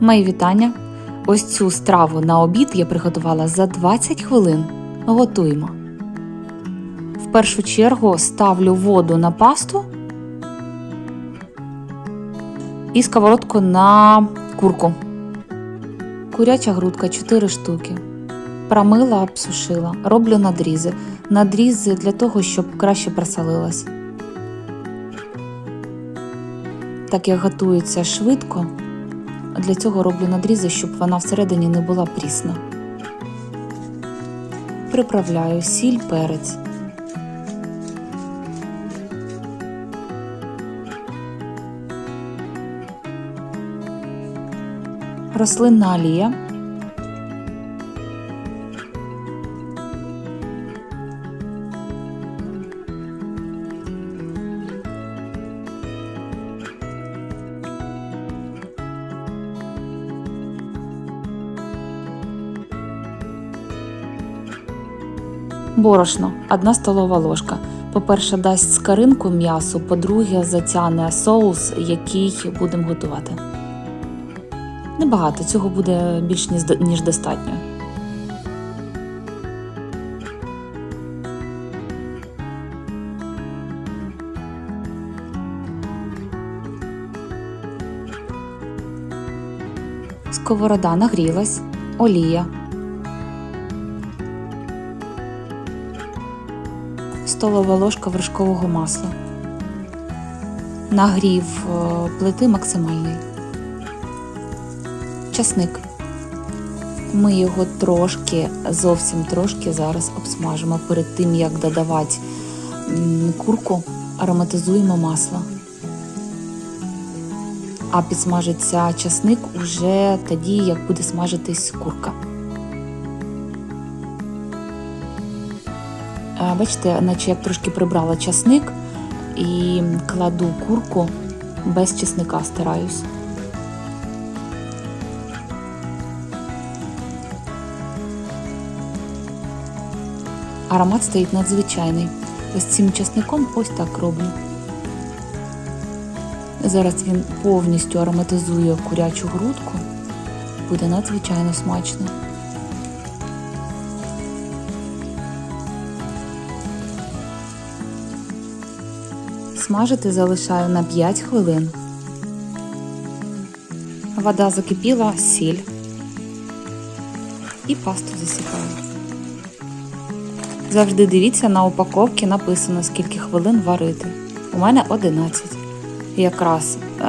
Мої вітання. Ось цю страву на обід я приготувала за 20 хвилин. Готуємо. В першу чергу ставлю воду на пасту і сковородку на курку. Куряча грудка 4 штуки. Промила, обсушила. Роблю надрізи. Надрізи для того, щоб краще просолилась. Так як готується швидко, для цього роблю надрізи, щоб вона всередині не була прісна. Приправляю сіль, перець. Рослинна олія. Борошно 1 столова ложка. По-перше, дасть скаринку м'ясу, по-друге, затягне соус, який будемо готувати. Небагато, цього буде більш ніж- достатньо. Сковорода нагрілась, олія. Столова ложка вершкового масла. Нагрів е, плити максимальний. Часник. Ми його трошки, зовсім трошки зараз обсмажимо. Перед тим, як додавати курку, ароматизуємо масло. А підсмажиться часник уже тоді, як буде смажитись курка. Бачите, наче як трошки прибрала часник і кладу курку без чесника стараюсь. Аромат стоїть надзвичайний. Ось цим часником ось так роблю. Зараз він повністю ароматизує курячу грудку. Буде надзвичайно смачно. Смажити залишаю на 5 хвилин. Вода закипіла, сіль і пасту засипаю. Завжди дивіться на упаковці написано, скільки хвилин варити. У мене 11. Якраз е,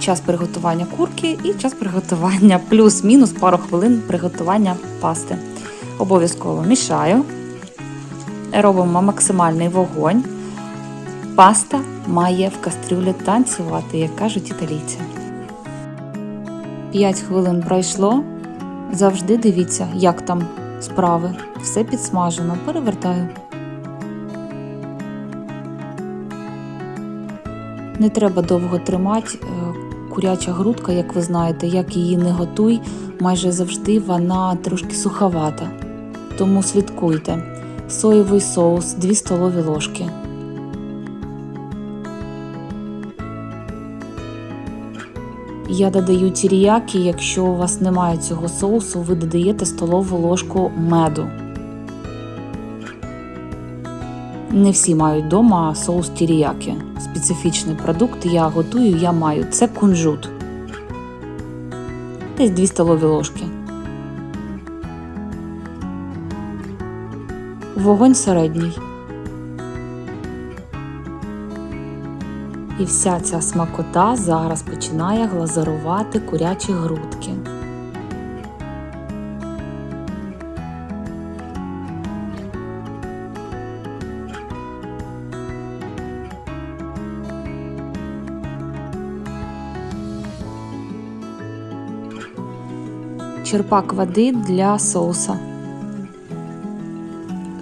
час приготування курки і час приготування плюс-мінус пару хвилин приготування пасти. Обов'язково мішаю. Робимо максимальний вогонь. Паста має в кастрюлі танцювати, як кажуть італійці. 5 хвилин пройшло. Завжди дивіться, як там справи. Все підсмажено. Перевертаю. Не треба довго тримати. Е, Куряча грудка, як ви знаєте, як її не готуй, майже завжди вона трошки суховата. Тому слідкуйте. Соєвий соус 2 столові ложки. Я додаю тіріякі, якщо у вас немає цього соусу, ви додаєте столову ложку меду. Не всі мають вдома соус тіріякі. Специфічний продукт я готую, я маю. Це кунжут. Десь 2 столові ложки. Вогонь середній. І вся ця смакота зараз починає глазурувати курячі грудки. Черпак води для соуса.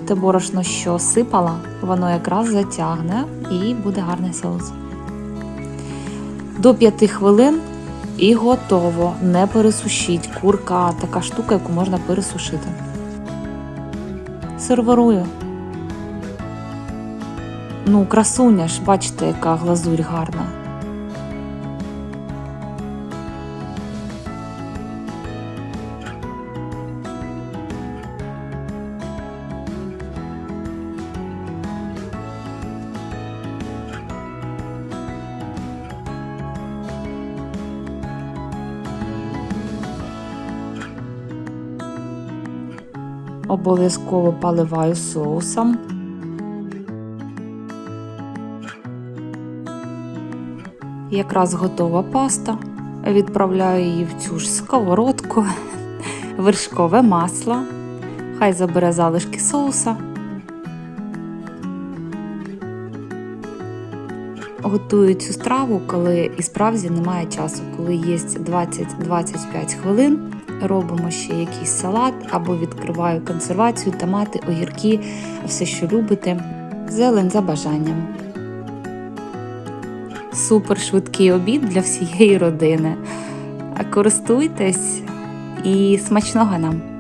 Те борошно, що сипала, воно якраз затягне і буде гарний соус. До 5 хвилин і готово. Не пересушіть. Курка така штука, яку можна пересушити. Серверую. Ну, красуня ж, бачите, яка глазурь гарна. Обов'язково поливаю соусом. Якраз готова паста. Відправляю її в цю ж сковородку, вершкове масло. Хай забере залишки соуса. Готую цю страву, коли і справді немає часу, коли є 20-25 хвилин. Робимо ще якийсь салат або відкриваю консервацію, томати, огірки, все, що любите. Зелень за бажанням. Супер швидкий обід для всієї родини. Користуйтесь і смачного нам!